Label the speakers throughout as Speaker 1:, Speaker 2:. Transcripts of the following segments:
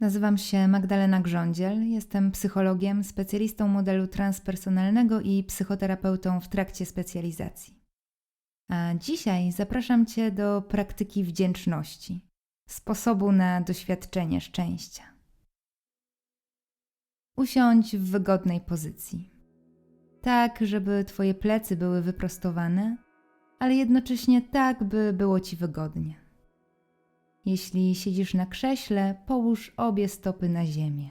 Speaker 1: Nazywam się Magdalena Grządziel, jestem psychologiem, specjalistą modelu transpersonalnego i psychoterapeutą w trakcie specjalizacji. A dzisiaj zapraszam Cię do praktyki wdzięczności, sposobu na doświadczenie szczęścia. Usiądź w wygodnej pozycji, tak żeby Twoje plecy były wyprostowane, ale jednocześnie tak, by było Ci wygodnie. Jeśli siedzisz na krześle, połóż obie stopy na ziemię.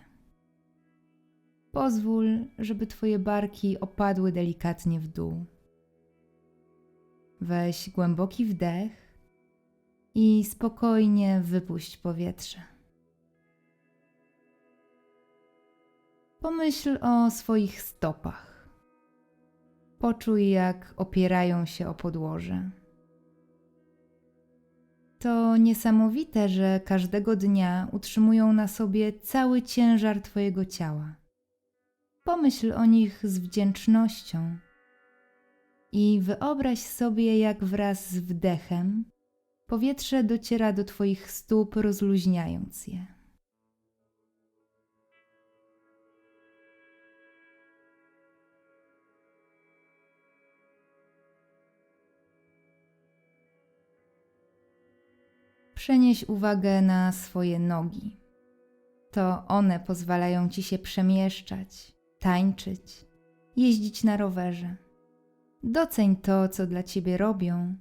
Speaker 1: Pozwól, żeby Twoje barki opadły delikatnie w dół. Weź głęboki wdech i spokojnie wypuść powietrze. Pomyśl o swoich stopach. Poczuj, jak opierają się o podłoże. To niesamowite, że każdego dnia utrzymują na sobie cały ciężar Twojego ciała. Pomyśl o nich z wdzięcznością i wyobraź sobie, jak wraz z wdechem powietrze dociera do Twoich stóp, rozluźniając je. Przenieś uwagę na swoje nogi. To one pozwalają ci się przemieszczać, tańczyć, jeździć na rowerze. Doceń to, co dla ciebie robią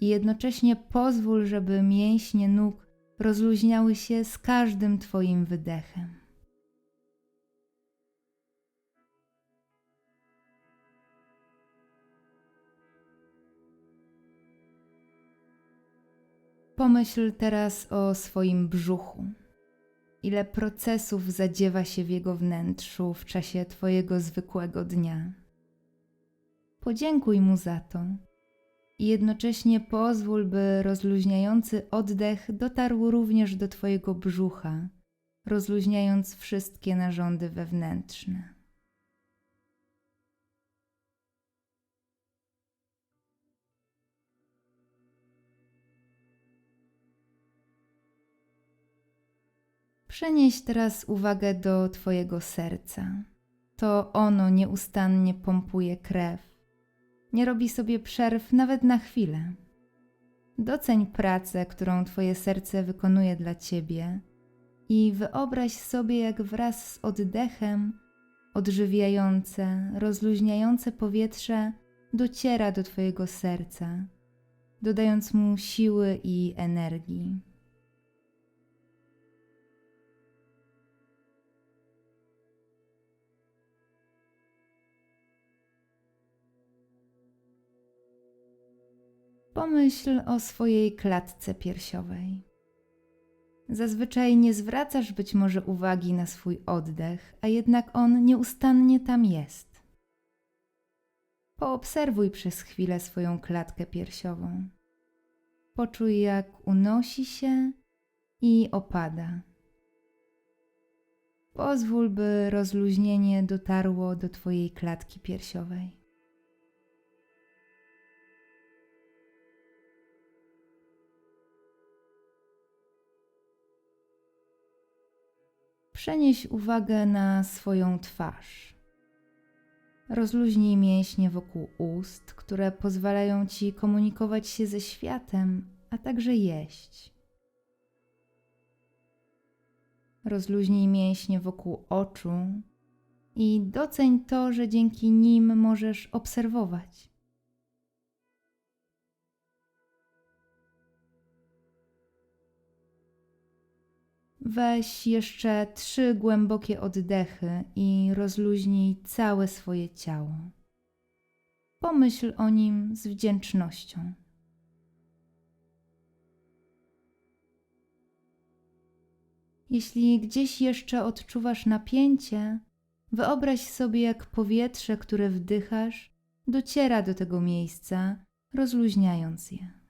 Speaker 1: i jednocześnie pozwól, żeby mięśnie nóg rozluźniały się z każdym twoim wydechem. Pomyśl teraz o swoim brzuchu. Ile procesów zadziewa się w jego wnętrzu w czasie Twojego zwykłego dnia. Podziękuj mu za to i jednocześnie pozwól, by rozluźniający oddech dotarł również do Twojego brzucha, rozluźniając wszystkie narządy wewnętrzne. Przenieś teraz uwagę do Twojego serca. To ono nieustannie pompuje krew. Nie robi sobie przerw nawet na chwilę. Doceń pracę, którą Twoje serce wykonuje dla Ciebie i wyobraź sobie, jak wraz z oddechem odżywiające, rozluźniające powietrze dociera do Twojego serca, dodając mu siły i energii. Pomyśl o swojej klatce piersiowej. Zazwyczaj nie zwracasz być może uwagi na swój oddech, a jednak on nieustannie tam jest. Poobserwuj przez chwilę swoją klatkę piersiową. Poczuj, jak unosi się i opada. Pozwól, by rozluźnienie dotarło do Twojej klatki piersiowej. Przenieś uwagę na swoją twarz. Rozluźnij mięśnie wokół ust, które pozwalają ci komunikować się ze światem, a także jeść. Rozluźnij mięśnie wokół oczu i doceń to, że dzięki nim możesz obserwować. Weź jeszcze trzy głębokie oddechy i rozluźnij całe swoje ciało. Pomyśl o nim z wdzięcznością. Jeśli gdzieś jeszcze odczuwasz napięcie, wyobraź sobie, jak powietrze, które wdychasz, dociera do tego miejsca, rozluźniając je.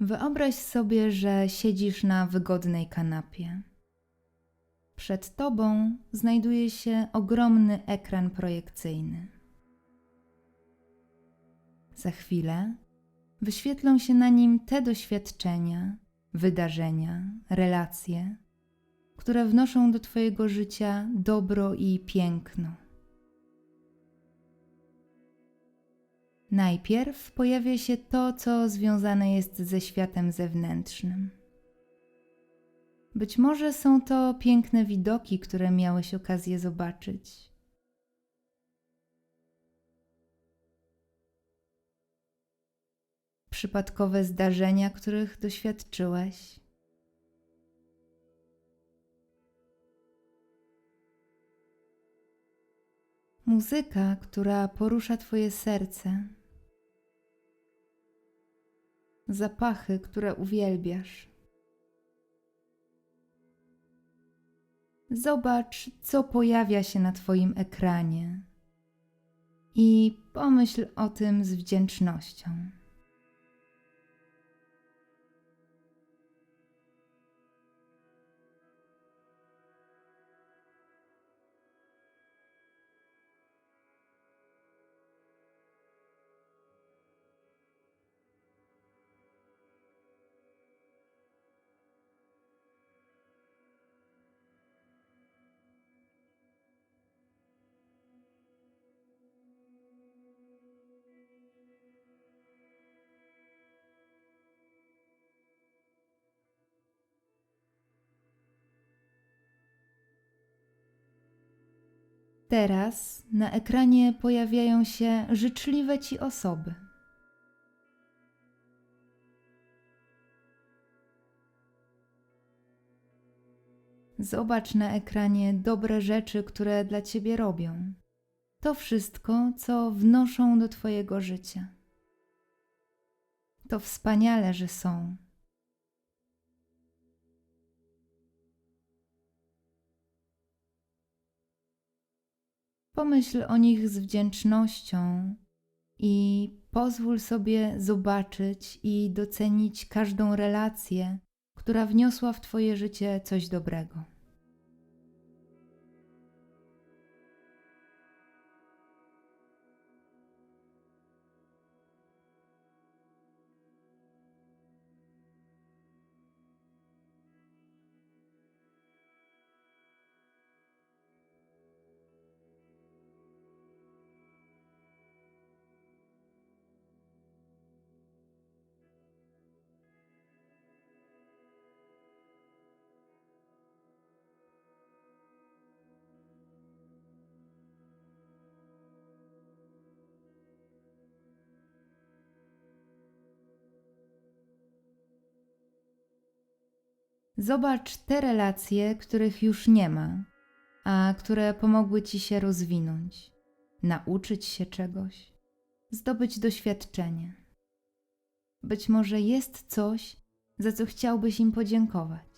Speaker 1: Wyobraź sobie, że siedzisz na wygodnej kanapie. Przed tobą znajduje się ogromny ekran projekcyjny. Za chwilę wyświetlą się na nim te doświadczenia, wydarzenia, relacje, które wnoszą do Twojego życia dobro i piękno. Najpierw pojawia się to, co związane jest ze światem zewnętrznym. Być może są to piękne widoki, które miałeś okazję zobaczyć. Przypadkowe zdarzenia, których doświadczyłeś. Muzyka, która porusza Twoje serce. Zapachy, które uwielbiasz. Zobacz, co pojawia się na Twoim ekranie i pomyśl o tym z wdzięcznością. Teraz na ekranie pojawiają się życzliwe ci osoby. Zobacz na ekranie dobre rzeczy, które dla ciebie robią. To wszystko, co wnoszą do Twojego życia. To wspaniale, że są. Pomyśl o nich z wdzięcznością i pozwól sobie zobaczyć i docenić każdą relację, która wniosła w Twoje życie coś dobrego. Zobacz te relacje, których już nie ma, a które pomogły ci się rozwinąć, nauczyć się czegoś, zdobyć doświadczenie. Być może jest coś, za co chciałbyś im podziękować.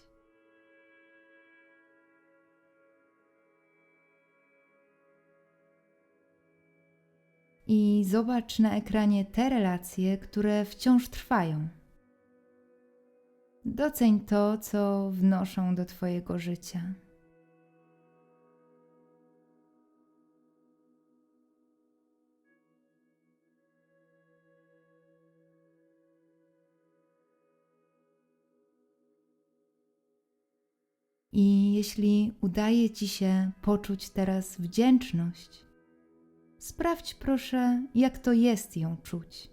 Speaker 1: I zobacz na ekranie te relacje, które wciąż trwają. Doceń to, co wnoszą do Twojego życia. I jeśli udaje Ci się poczuć teraz wdzięczność, sprawdź proszę, jak to jest ją czuć.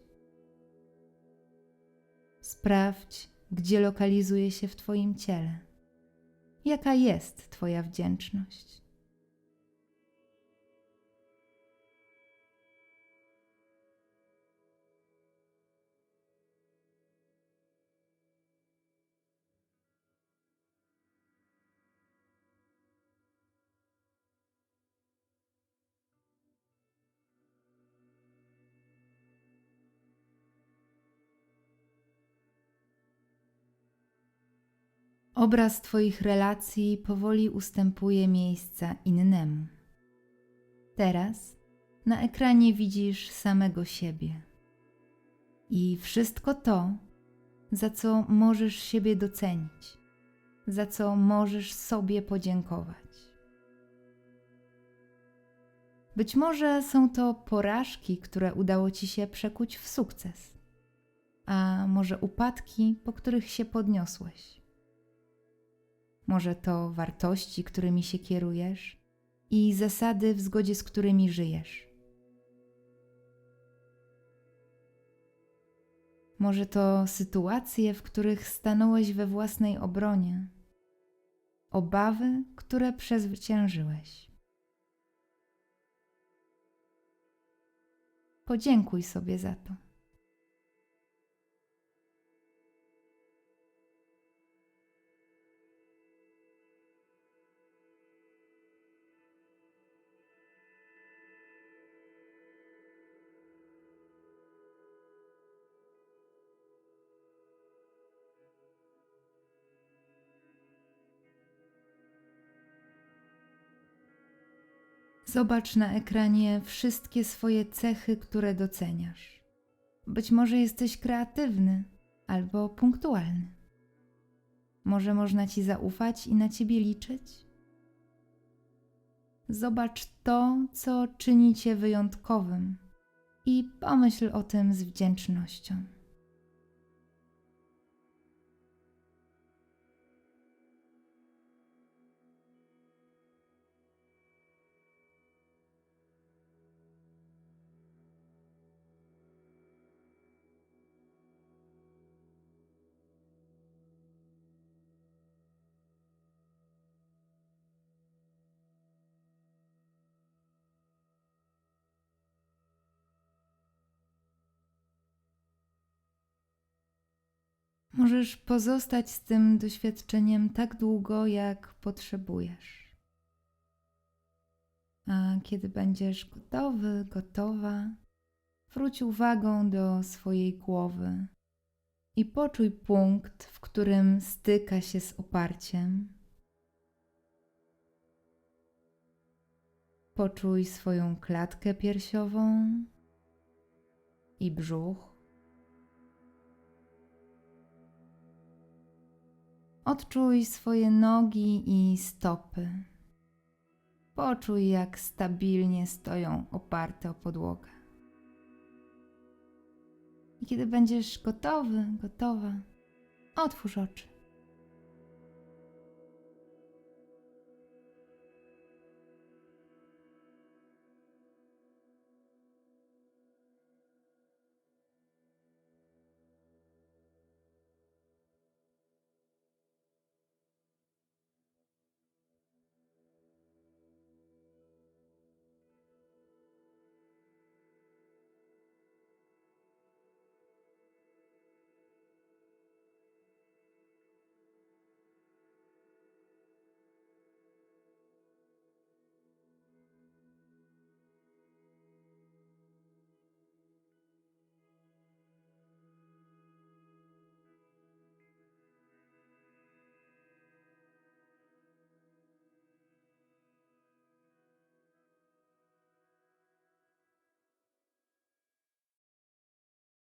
Speaker 1: Sprawdź, gdzie lokalizuje się w Twoim ciele. Jaka jest Twoja wdzięczność? Obraz Twoich relacji powoli ustępuje miejsca innemu. Teraz na ekranie widzisz samego siebie. I wszystko to za co możesz siebie docenić, za co możesz sobie podziękować. Być może są to porażki, które udało ci się przekuć w sukces, a może upadki, po których się podniosłeś. Może to wartości, którymi się kierujesz i zasady, w zgodzie z którymi żyjesz. Może to sytuacje, w których stanąłeś we własnej obronie, obawy, które przezwyciężyłeś. Podziękuj sobie za to. Zobacz na ekranie wszystkie swoje cechy, które doceniasz. Być może jesteś kreatywny albo punktualny. Może można ci zaufać i na ciebie liczyć? Zobacz to, co czyni cię wyjątkowym i pomyśl o tym z wdzięcznością. Możesz pozostać z tym doświadczeniem tak długo, jak potrzebujesz. A kiedy będziesz gotowy, gotowa, wróć uwagą do swojej głowy i poczuj punkt, w którym styka się z oparciem. Poczuj swoją klatkę piersiową i brzuch. Odczuj swoje nogi i stopy. Poczuj, jak stabilnie stoją oparte o podłogę. I kiedy będziesz gotowy, gotowa, otwórz oczy.